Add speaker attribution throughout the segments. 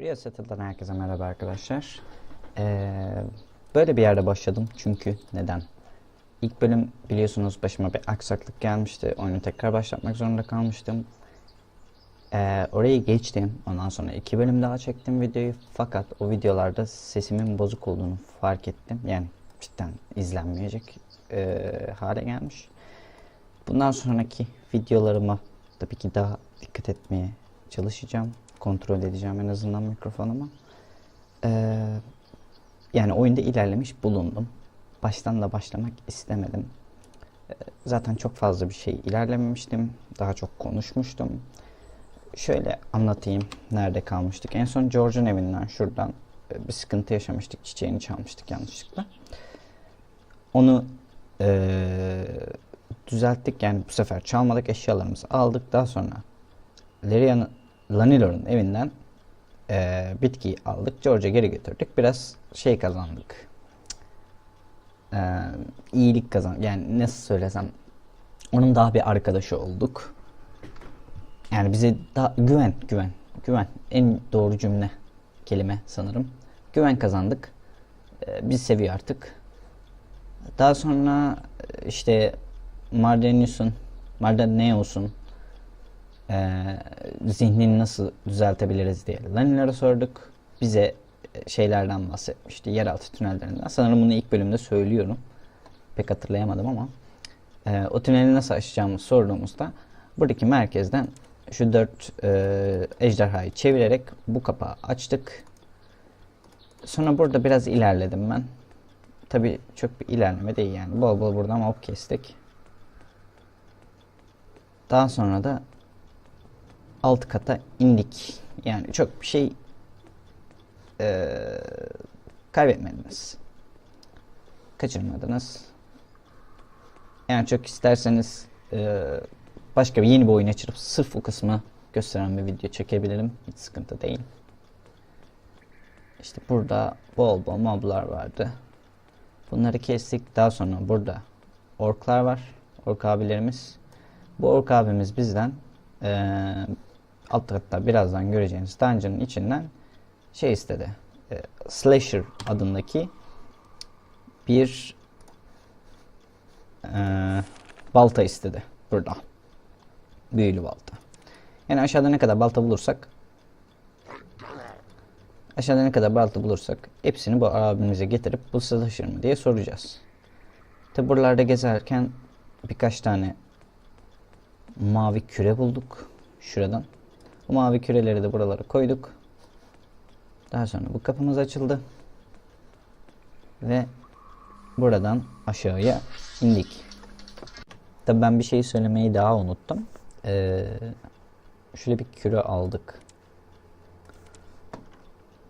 Speaker 1: Rio Settle'dan herkese merhaba arkadaşlar. Ee, böyle bir yerde başladım çünkü neden? İlk bölüm biliyorsunuz başıma bir aksaklık gelmişti. Oyunu tekrar başlatmak zorunda kalmıştım. Ee, orayı geçtim. Ondan sonra iki bölüm daha çektim videoyu. Fakat o videolarda sesimin bozuk olduğunu fark ettim. Yani cidden izlenmeyecek e, hale gelmiş. Bundan sonraki videolarıma tabii ki daha dikkat etmeye çalışacağım. Kontrol edeceğim en azından mikrofonumu. Ee, yani oyunda ilerlemiş bulundum. Baştan da başlamak istemedim. Ee, zaten çok fazla bir şey ilerlememiştim. Daha çok konuşmuştum. Şöyle anlatayım nerede kalmıştık. En son George'un evinden şuradan e, bir sıkıntı yaşamıştık. Çiçeğini çalmıştık yanlışlıkla. Onu eee, düzelttik. Yani bu sefer çalmadık. Eşyalarımızı aldık. Daha sonra Leria'nın Lanilor'un evinden eee, bitkiyi aldık. George'a geri götürdük. Biraz şey kazandık. Eee iyilik kazan. Yani nasıl söylesem onun daha bir arkadaşı olduk. Yani bize daha güven, güven, güven. En doğru cümle, kelime sanırım. Güven kazandık. Ee, biz seviyor artık. Daha sonra e, işte Mardenius'un, Mardeneus'un e, zihnini nasıl düzeltebiliriz diye Lanilere sorduk. Bize e, şeylerden bahsetmişti, yeraltı tünellerinden. Sanırım bunu ilk bölümde söylüyorum. Pek hatırlayamadım ama. E, o tüneli nasıl aşacağımızı sorduğumuzda buradaki merkezden şu dört e, ejderhayı çevirerek bu kapağı açtık. Sonra burada biraz ilerledim ben. Tabi çok bir ilerleme değil yani. Bol bol buradan hop kestik. Daha sonra da alt kata indik. Yani çok bir şey e, kaybetmediniz. Kaçırmadınız. Yani çok isterseniz e, başka bir yeni bir oyun açıp sırf o kısmı gösteren bir video çekebilirim. Hiç sıkıntı değil. İşte burada bol bol moblar vardı. Bunları kestik. Daha sonra burada orklar var. Ork abilerimiz. Bu ork abimiz bizden eee alt birazdan göreceğiniz dungeon'ın içinden şey istedi. Eee, Slasher adındaki bir eee, balta istedi burada. Büyülü balta. Yani aşağıda ne kadar balta bulursak aşağıda ne kadar balta bulursak hepsini bu abimize getirip bu sızlaşır mı diye soracağız. Tabi buralarda gezerken birkaç tane mavi küre bulduk şuradan. Bu mavi küreleri de buralara koyduk. Daha sonra bu kapımız açıldı. Ve buradan aşağıya indik. Tabi ben bir şey söylemeyi daha unuttum. Ee, şöyle bir küre aldık.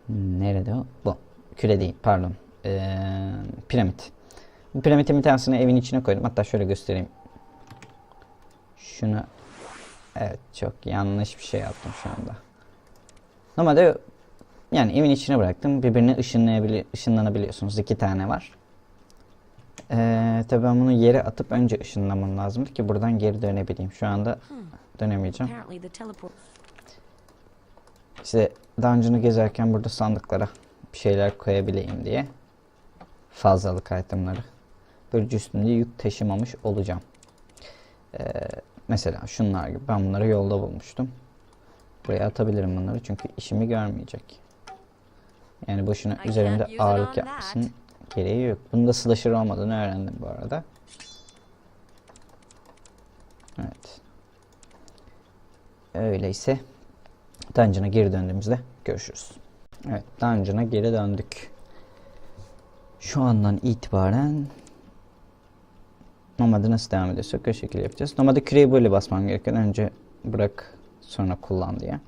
Speaker 1: Nerede o? Bu. Küre değil pardon. Ee, piramit. Bu piramitin bir tanesini evin içine koydum. Hatta şöyle göstereyim. Şunu Evet çok yanlış bir şey yaptım şu anda. Normalde yani evin içine bıraktım. Birbirine ışınlayabili ışınlanabiliyorsunuz. İki tane var. Ee, tabii ben bunu yere atıp önce ışınlamam lazımdı ki buradan geri dönebileyim. Şu anda dönemeyeceğim. İşte dungeon'ı gezerken burada sandıklara bir şeyler koyabileyim diye. Fazlalık itemları. Böylece üstümde yük taşımamış olacağım. Ee, mesela şunlar gibi. Ben bunları yolda bulmuştum. Buraya atabilirim bunları çünkü işimi görmeyecek. Yani boşuna üzerimde ağırlık yapmasın gereği yok. Bunda slasher olmadığını öğrendim bu arada. Evet. Öyleyse Dungeon'a geri döndüğümüzde görüşürüz. Evet, Dungeon'a geri döndük. Şu andan itibaren Nomad'ı nasıl devam ediyorsak o şekilde yapacağız. Nomad'ı küreği böyle basmam gerekiyor. Önce bırak sonra kullan diye.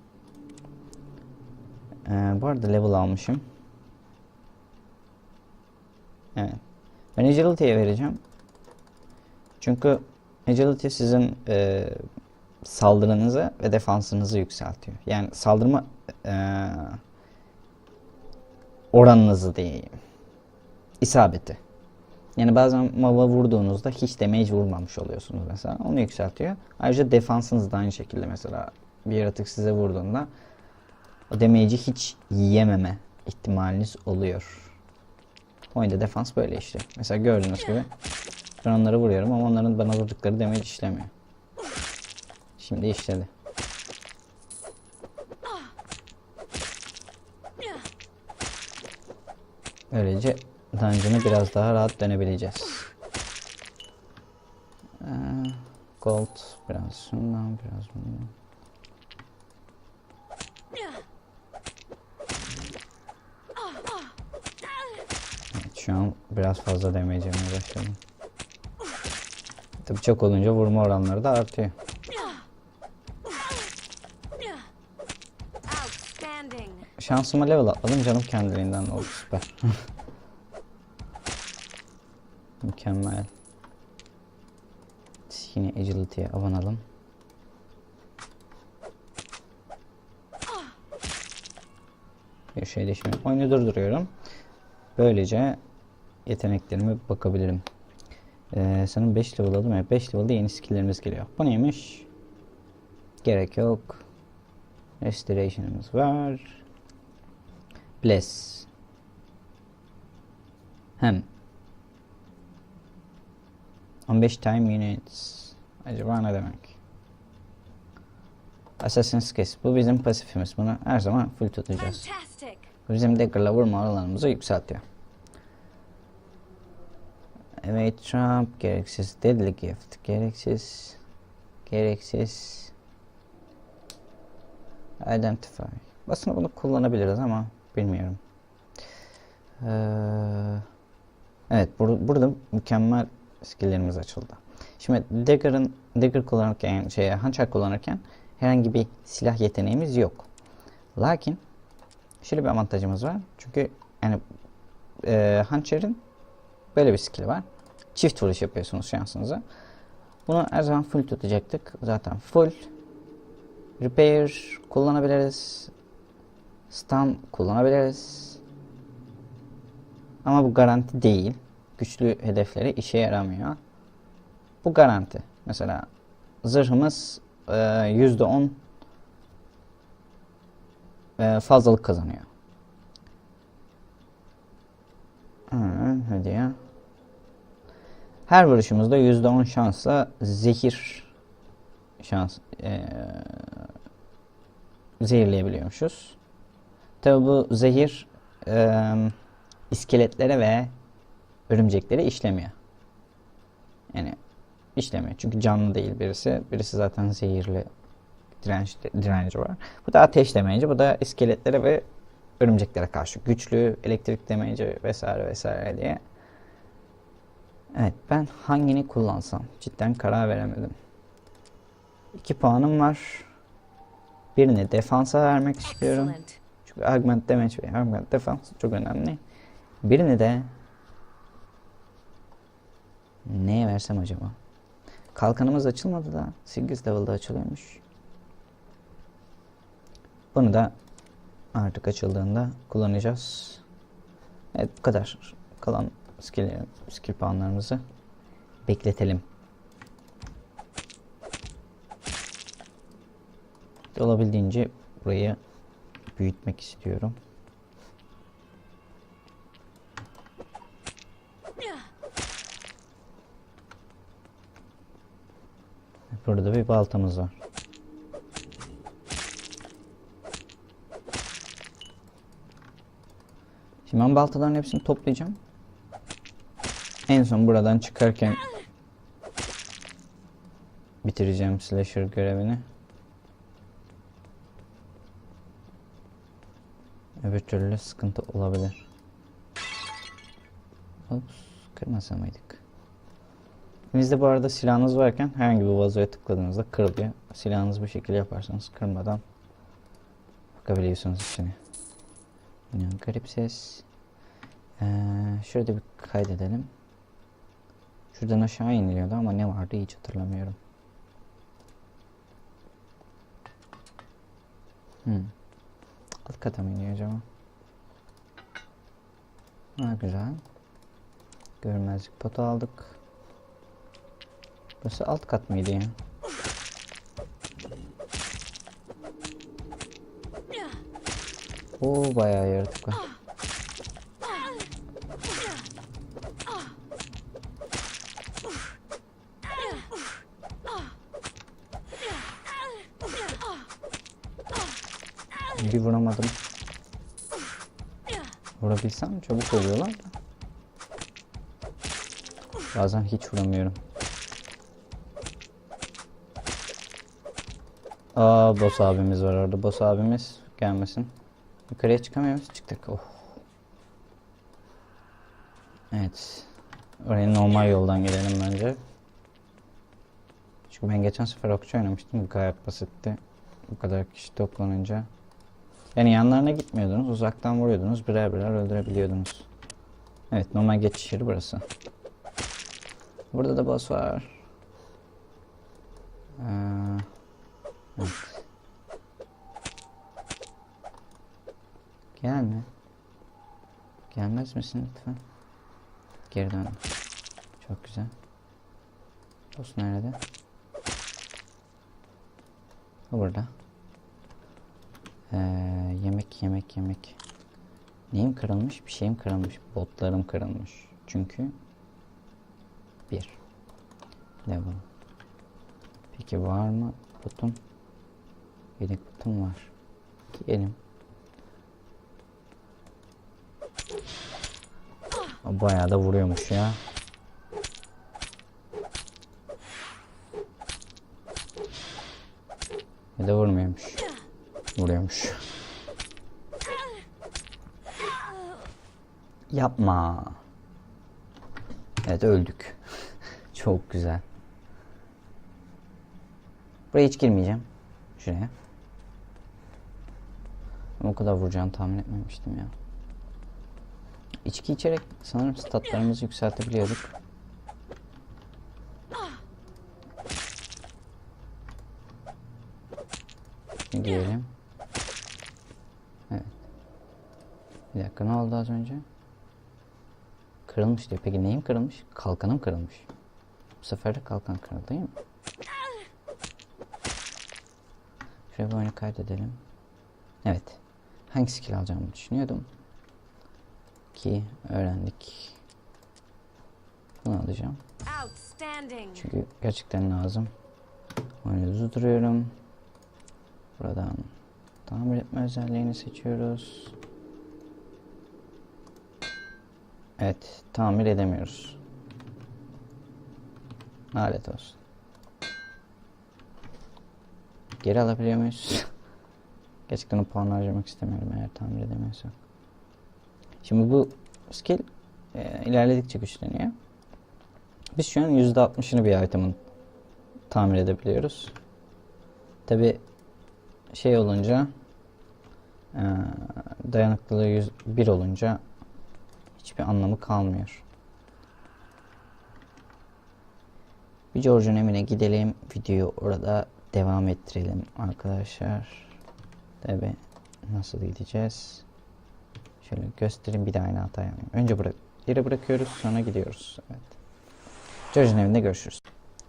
Speaker 1: Ee, bu arada level almışım. Evet. Ben Agility'ye vereceğim. Çünkü Agility sizin e, saldırınızı ve defansınızı yükseltiyor. Yani saldırma e, oranınızı diyeyim. İsabeti. Yani bazen mob'a vurduğunuzda hiç damage vurmamış oluyorsunuz mesela. Onu yükseltiyor. Ayrıca defansınız da aynı şekilde mesela bir yaratık size vurduğunda o damage'i hiç yiyememe ihtimaliniz oluyor. Oyunda defans böyle işte. Mesela gördüğünüz gibi ben onları vuruyorum ama onların bana vurdukları damage işlemiyor. Şimdi işledi. Böylece dungeon'ı biraz daha rahat dönebileceğiz. Ee, gold biraz şundan biraz bundan. Evet, şu an biraz fazla yemeye başladım. Tabii çok olunca vurma oranları da artıyor. Şansıma level atladım canım kendiliğinden oldu süper. Mükemmel. Yine agility'ye abanalım. Bir şey değişmiyor. Oyunu durduruyorum. Böylece yeteneklerime bakabilirim. Ee, sanırım 5 level aldım ya. 5 level'da yeni skill'lerimiz geliyor. Bu neymiş? Gerek yok. Restoration'ımız var. Bless. Hem. 15 time units. Acaba ne demek? Assassin's Kiss. Bu bizim pasifimiz. Bunu her zaman full tutacağız. Bizim dagger'la vurma oranlarımızı yükseltiyor. Evet Trump. Gereksiz. Deadly Gift. Gereksiz. Gereksiz. Identify. Aslında bunu kullanabiliriz ama bilmiyorum. Ee, evet bur- burada mükemmel skill'lerimiz açıldı. Şimdi dagger'ın dagger kullanırken şey hançer kullanırken herhangi bir silah yeteneğimiz yok. Lakin şöyle bir avantajımız var. Çünkü yani e, hançerin böyle bir skill var. Çift vuruş yapıyorsunuz şansınıza. Bunu her zaman full tutacaktık. Zaten full. Repair kullanabiliriz. Stun kullanabiliriz. Ama bu garanti değil. Güçlü hedefleri işe yaramıyor. Bu garanti. Mesela zırhımız e, %10 e, fazlalık kazanıyor. Ya. Her vuruşumuzda %10 şansla zehir şans e, zehirleyebiliyormuşuz. Tabi bu zehir e, iskeletlere ve örümceklere işlemiyor. Yani işlemiyor. Çünkü canlı değil birisi. Birisi zaten zehirli direnç, direnci var. Bu da ateş demeyici. Bu da iskeletlere ve örümceklere karşı güçlü elektrik demeyici vesaire vesaire diye. Evet ben hangini kullansam cidden karar veremedim. 2 puanım var. Birini defansa vermek istiyorum. Çünkü augment damage ve augment defense çok önemli. Birini de neye versem acaba? Kalkanımız açılmadı da 8 level'da açılıyormuş. Bunu da artık açıldığında kullanacağız. Evet bu kadar. Kalan skill, skill puanlarımızı bekletelim. Olabildiğince burayı büyütmek istiyorum. Burada bir baltamız var. Şimdi ben baltaların hepsini toplayacağım. En son buradan çıkarken bitireceğim slasher görevini. Öbür türlü sıkıntı olabilir. Ops, kırmasa mıydık? Elinizde bu arada silahınız varken herhangi bir vazoya tıkladığınızda kırılıyor. Silahınızı bu şekilde yaparsanız kırmadan bakabiliyorsunuz içine. Ne garip ses. Ee, şurada bir kaydedelim. Şuradan aşağı iniliyordu ama ne vardı hiç hatırlamıyorum. Hmm. Alt kata mı iniyor acaba? Ha güzel. Görmezlik potu aldık. Burası alt kat mıydı ya? Oo bayağı yaratık var. Bir vuramadım. Vurabilsem çabuk oluyorlar da. Bazen hiç vuramıyorum. Aa boss abimiz var orada. Boss abimiz gelmesin. Yukarıya çıkamıyor muyuz? Çıktık. Oh. Evet. Oraya normal yoldan gidelim bence. Çünkü ben geçen sefer okçu oynamıştım. Bu gayet basitti. Bu kadar kişi toplanınca. Yani yanlarına gitmiyordunuz. Uzaktan vuruyordunuz. Birer birer öldürebiliyordunuz. Evet normal geçiş yeri burası. Burada da boss var. Ee, evet. Gelme. Gelmez misin lütfen? Geri dön. Çok güzel. Boss nerede? O burada. Ee, yemek yemek yemek. Neyim kırılmış? Bir şeyim kırılmış. Botlarım kırılmış. Çünkü bir level. Peki var mı botum? Yedek botum var. Giyelim. Bayağı da vuruyormuş ya. Ya da vurmuyormuş. Vuruyormuş. Yapma. Evet öldük. Çok güzel. Buraya hiç girmeyeceğim. Şuraya. O kadar vuracağını tahmin etmemiştim ya. İçki içerek sanırım statlarımızı yükseltebiliyorduk. Giyelim. Evet. Bir dakika ne oldu az önce? Kırılmış diyor. Peki neyim kırılmış? Kalkanım kırılmış. Bu sefer de kalkan kırıldı değil mi? Şöyle bir oyunu kaydedelim. Evet. Hangi skill alacağımı düşünüyordum. Ki öğrendik. Bunu alacağım. Çünkü gerçekten lazım. Oyunu durduruyorum. Buradan tamir etme özelliğini seçiyoruz. Evet, tamir edemiyoruz. Lanet olsun. Geri alabiliyor muyuz? Gerçekten o puanı harcamak istemiyorum eğer tamir edemiyorsak. Şimdi bu skill e, ilerledikçe güçleniyor. Biz şu an %60'ını bir item'ın tamir edebiliyoruz. Tabi şey olunca e, dayanıklılığı 101 olunca hiçbir anlamı kalmıyor. Bir George'un evine gidelim. Videoyu orada devam ettirelim arkadaşlar. Tabi nasıl gideceğiz? Şöyle göstereyim bir daha aynı hata yapmayayım. Önce bırak yere bırakıyoruz sonra gidiyoruz. Evet. George'un evinde görüşürüz.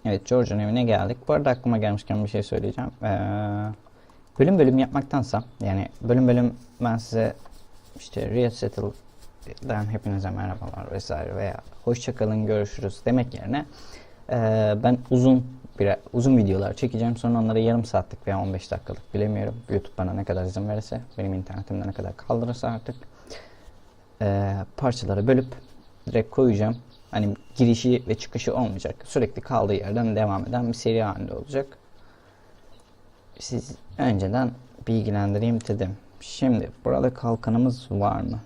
Speaker 1: Evet George'un evine geldik. Bu arada aklıma gelmişken bir şey söyleyeceğim. Ee, bölüm bölüm yapmaktansa yani bölüm bölüm ben size işte Real Settle'dan hepinize merhabalar vesaire veya hoşçakalın görüşürüz demek yerine ee, ben uzun bir uzun videolar çekeceğim. Sonra onları yarım saatlik veya 15 dakikalık bilemiyorum. YouTube bana ne kadar izin verirse, benim internetimde ne kadar kaldırırsa artık ee, parçalara bölüp direkt koyacağım. Hani girişi ve çıkışı olmayacak. Sürekli kaldığı yerden devam eden bir seri halinde olacak. Siz önceden bilgilendireyim dedim. Şimdi burada kalkanımız var mı?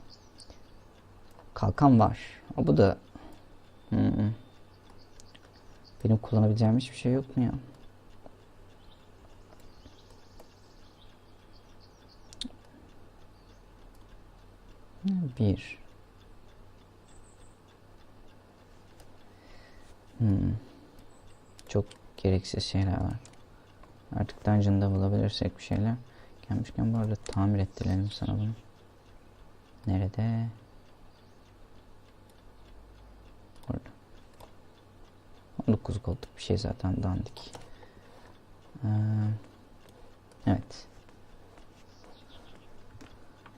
Speaker 1: Kalkan var. O bu da hmm. Benim kullanabileceğim hiçbir şey yok mu ya? Bir. Hmm. Çok gereksiz şeyler var. Artık dungeon'da bulabilirsek bir şeyler. Gelmişken bu arada tamir ettirelim sana bunu. Nerede? Burada. 19 gold'luk bir şey zaten dandik. Ee, evet.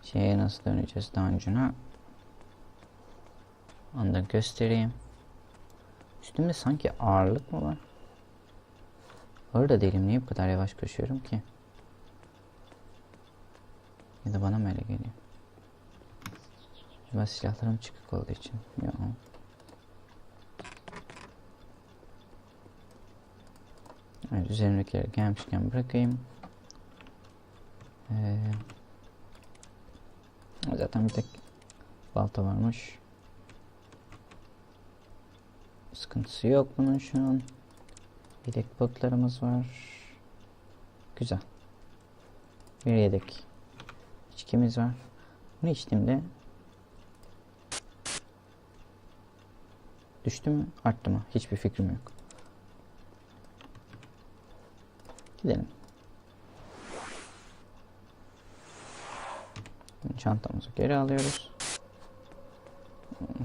Speaker 1: Şeye nasıl döneceğiz dungeon'a? Onu da göstereyim. Üstümde sanki ağırlık mı var? Ağır da değilim. Niye bu kadar yavaş koşuyorum ki? Ya da bana mı öyle geliyor? Acaba silahlarım çıkık olduğu için. Yok. Evet, üzerimdekileri gelmişken bırakayım. Ee, zaten bir tek balta varmış. Sıkıntısı yok bunun şu an. Yedek botlarımız var. Güzel. Bir yedek içkimiz var. Bunu içtiğimde düştü mü arttı mı hiçbir fikrim yok. Gidelim. Çantamızı geri alıyoruz.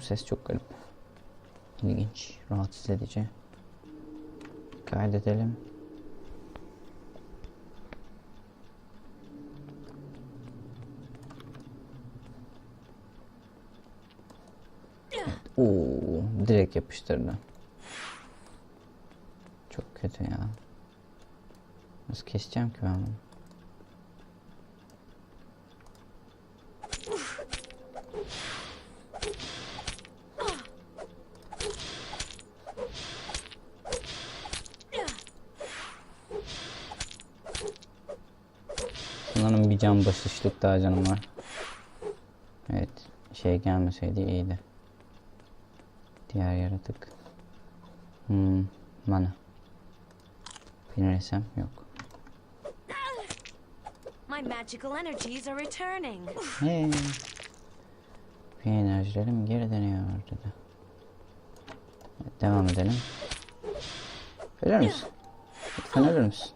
Speaker 1: Ses çok garip. İlginç, rahatsız edici. Kaydedelim. Oo, direkt yapıştırdı. Çok kötü ya. Nasıl keseceğim ki ben bunu? Sanırım bir can basışlık daha canım var. Evet. Şey gelmeseydi iyiydi. Diğer yaratık. Hmm. Mana. Pinirsem yok.
Speaker 2: Magical energies are returning.
Speaker 1: Hey. Enerjilerim geri dönüyor dedi. Evet, devam edelim. Ölür müsün? Lütfen ölür müsün?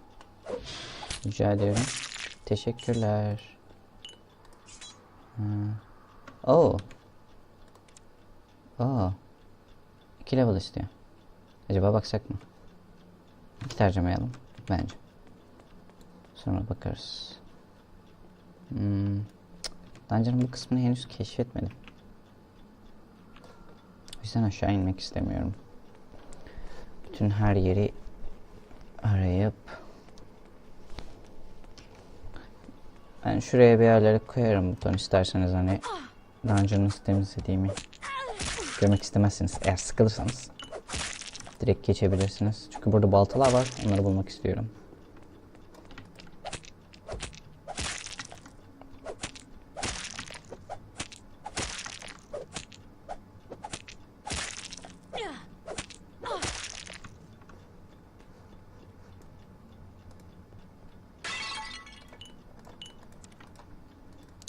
Speaker 1: Rica ediyorum. Teşekkürler. Oo. Oo. İki level istiyor. Acaba baksak mı? Hiç harcamayalım. Bence. Sonra bakarız. Hmm. Dungeon'ın bu kısmını henüz keşfetmedim. O yüzden aşağı inmek istemiyorum. Bütün her yeri arayıp ben şuraya bir yerlere koyarım buton isterseniz hani dungeon'ı temizlediğimi görmek istemezsiniz. Eğer sıkılırsanız direkt geçebilirsiniz. Çünkü burada baltalar var. Onları bulmak istiyorum.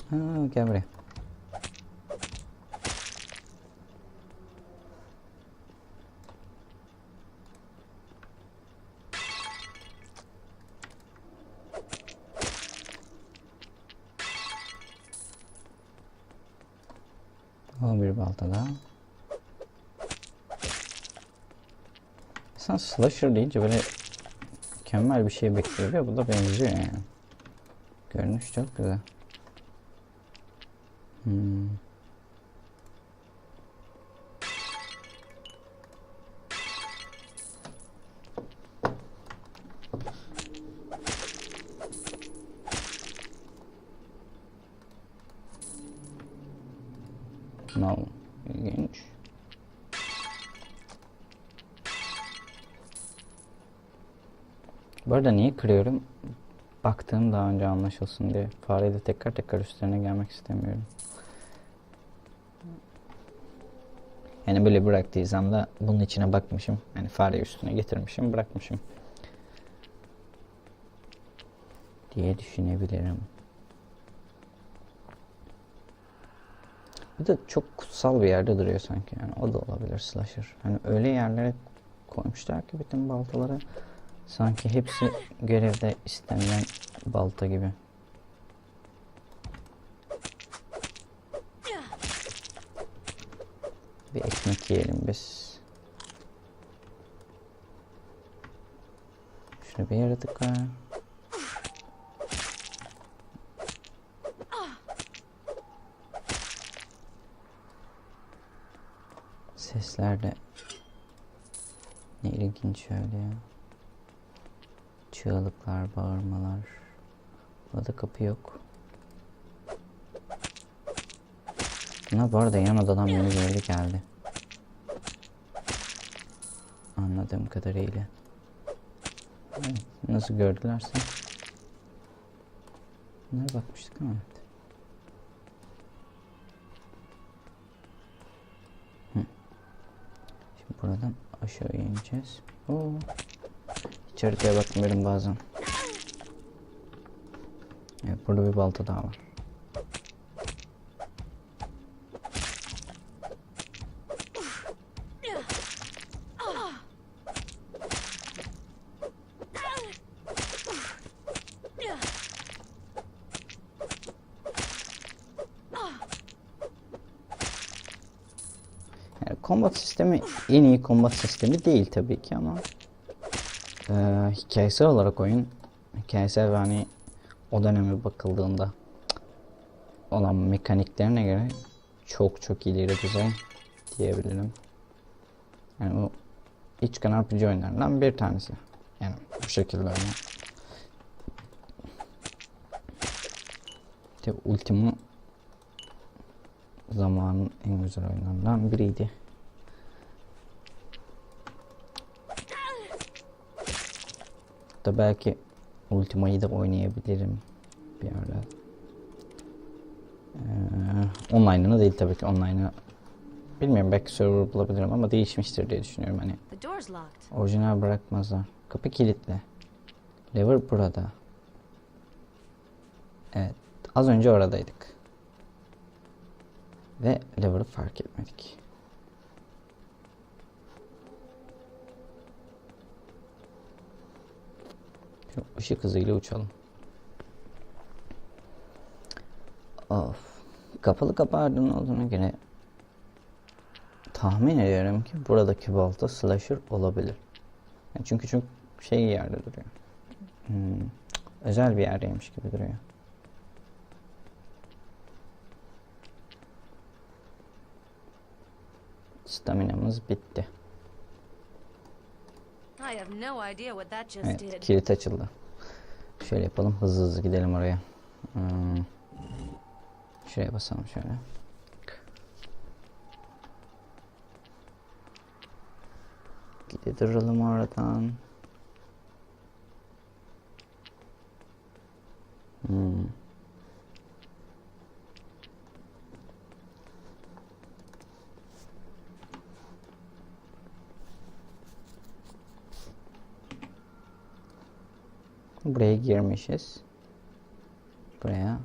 Speaker 1: Ha, gel buraya. Bir balta daha. Sen slasher deyince böyle mükemmel bir şey bekliyor ya bu da benziyor yani. Görünüş çok güzel. Hmm. No. İlginç. Niye kırıyorum? Baktığım daha önce anlaşılsın diye. Fareyle tekrar tekrar üstlerine gelmek istemiyorum. Yani böyle bıraktıysam da bunun içine bakmışım. Yani fare üstüne getirmişim, bırakmışım. Diye düşünebilirim. Bir de çok kutsal bir yerde duruyor sanki yani o da olabilir slasher. Hani öyle yerlere koymuşlar ki bütün baltaları sanki hepsi görevde istenilen balta gibi. Bir ekmek yiyelim biz. Şunu bir yere tıkla. Seslerde ne ilginç öyle ya. Çığlıklar, bağırmalar. Burada kapı yok. Buna bu arada yan odadan biri böyle geldi. Anladığım kadarıyla. Evet, nasıl gördülerse. Bunlara bakmıştık ama. Şimdi buradan aşağı ineceğiz. Oo. Hiç haritaya bakmıyorum bazen. Evet burada bir balta daha var. Yani combat sistemi en iyi combat sistemi değil tabii ki ama eee hikayesel olarak oyun hikayesel ve hani o döneme bakıldığında olan mekaniklerine göre çok çok ileri düzey diyebilirim. Yani o iç çıkan RPG oyunlarından bir tanesi. Yani bu şekilde oynuyor. İşte Ultima zamanın en güzel oyunlarından biriydi. Da belki Ultima'yı da oynayabilirim bir ara. Ee, online'ını değil tabii ki online'ı bilmiyorum belki server bulabilirim ama değişmiştir diye düşünüyorum hani orijinal bırakmazlar. Kapı kilitli. Lever burada. Evet az önce oradaydık. Ve lever'ı fark etmedik. Şu ışık hızıyla uçalım. Of. Kapalı kapardığın olduğuna göre tahmin ediyorum ki buradaki balta slasher olabilir. Yani çünkü çok şey yerde duruyor. Hmm, özel bir yerdeymiş gibi duruyor. Staminamız bitti. Evet,
Speaker 2: did.
Speaker 1: kilit açıldı. Şöyle yapalım, hızlı hızlı gidelim oraya. Hmm. Şuraya basalım şöyle. Gidelim oradan. Girmişiz. Buraya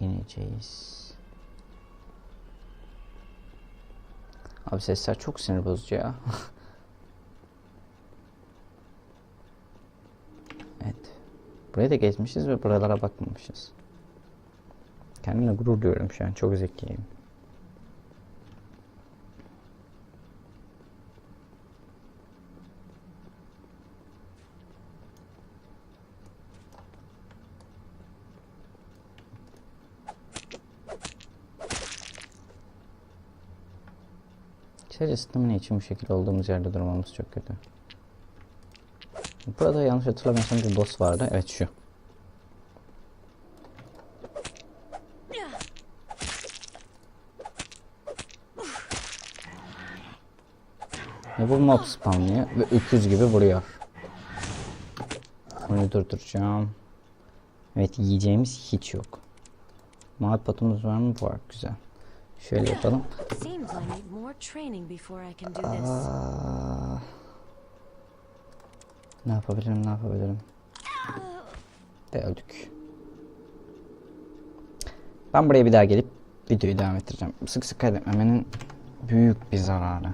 Speaker 1: ineceğiz. Abi sesler çok sinir bozucu ya. evet. Buraya da geçmişiz ve buralara bakmamışız. Kendimle gurur duyuyorum şu an. Çok zekiyim. Sadece stamina için bu şekilde olduğumuz yerde durmamız çok kötü. Burada yanlış hatırlamıyorsam bir boss vardı. Evet şu. Ve bu mob spamlıyor ve öküz gibi vuruyor. Onu durduracağım. Evet yiyeceğimiz hiç yok. Mavi potumuz var mı? Var. Güzel. Şöyle yapalım. Aa, ne yapabilirim, ne yapabilirim? Ve öldük. Ben buraya bir daha gelip videoyu devam ettireceğim. Sık sık kaydetmemenin büyük bir zararı.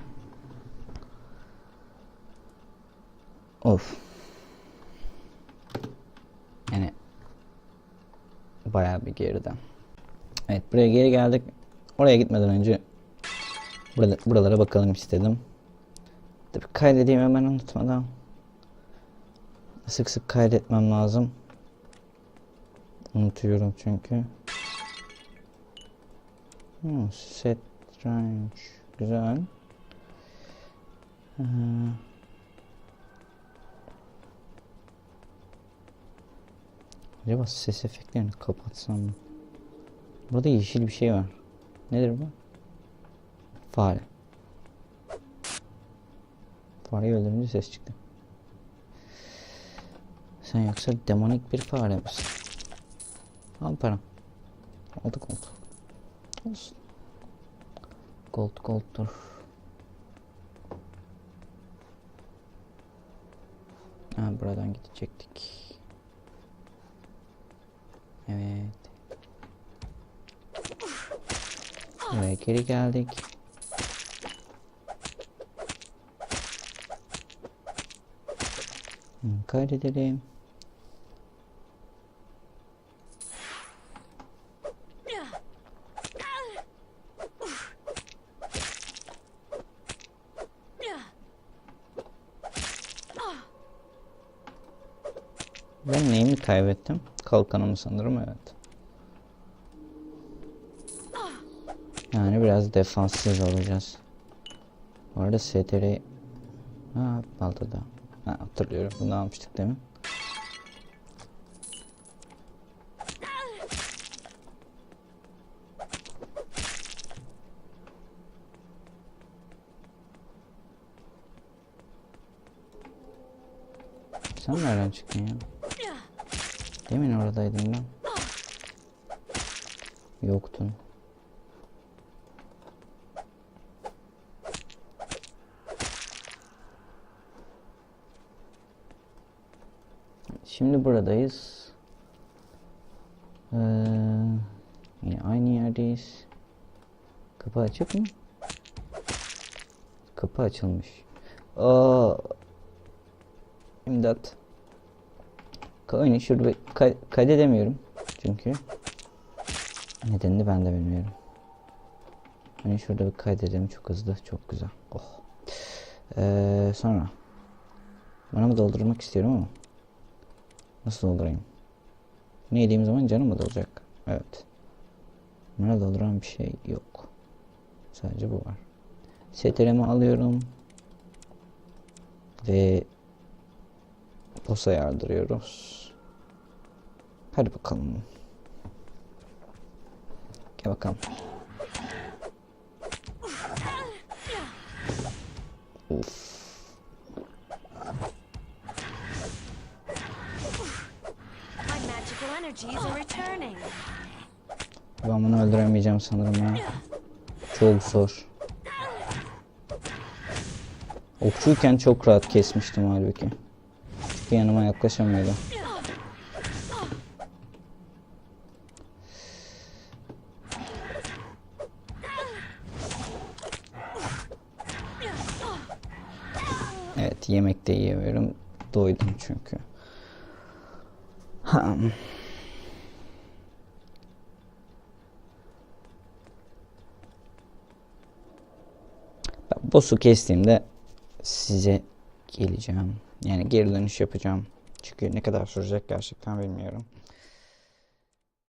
Speaker 1: Of. Yani bayağı bir geriden. Evet buraya geri geldik. Oraya gitmeden önce burada, buralara bakalım istedim. Tabii kaydedeyim hemen unutmadan. Sık sık kaydetmem lazım. Unutuyorum çünkü. Hmm, set range. Güzel. Ee, acaba ses efektlerini kapatsam mı? Burada yeşil bir şey var. Nedir bu? Fare. Fareyi öldürünce ses çıktı. Sen yoksa demonik bir fare misin? Al param. Aldı gold. Olsun. Gold gold'dur. Ha buradan gidecektik. Ve geri geldik. Kaydedelim. Ben neyimi kaybettim? Kalkanımı sanırım evet. Yani biraz defanssız olacağız. Bu arada STR Ha baltada. Ha hatırlıyorum. Bunu almıştık demin. Sen nereden çıktın ya? Demin oradaydın ben. Yoktun. Şimdi buradayız. Ee, yine aynı yerdeyiz. Kapı açık mı? Kapı açılmış. Aa, İmdat. Oyunu şurada kay kaydedemiyorum. Çünkü nedenini ben de bilmiyorum. Hani şurada bir kaydedelim çok hızlı çok güzel. Oh. Ee, sonra bana mı doldurmak istiyorum ama nasıl doldurayım? Ne yediğim zaman canım mı dolacak? Evet. Bana dolduran bir şey yok. Sadece bu var. STR'mi alıyorum. Ve Boss'a yardırıyoruz. Hadi bakalım. Gel bakalım. Uf. Ben bunu öldüremeyeceğim sanırım ya. Çok zor. Okçuyken çok rahat kesmiştim halbuki. Çünkü yanıma yaklaşamıyordu. Evet yemek de yiyemiyorum. Doydum çünkü. Ham. Ben boss'u kestiğimde size geleceğim. Yani geri dönüş yapacağım. Çünkü ne kadar sürecek gerçekten bilmiyorum.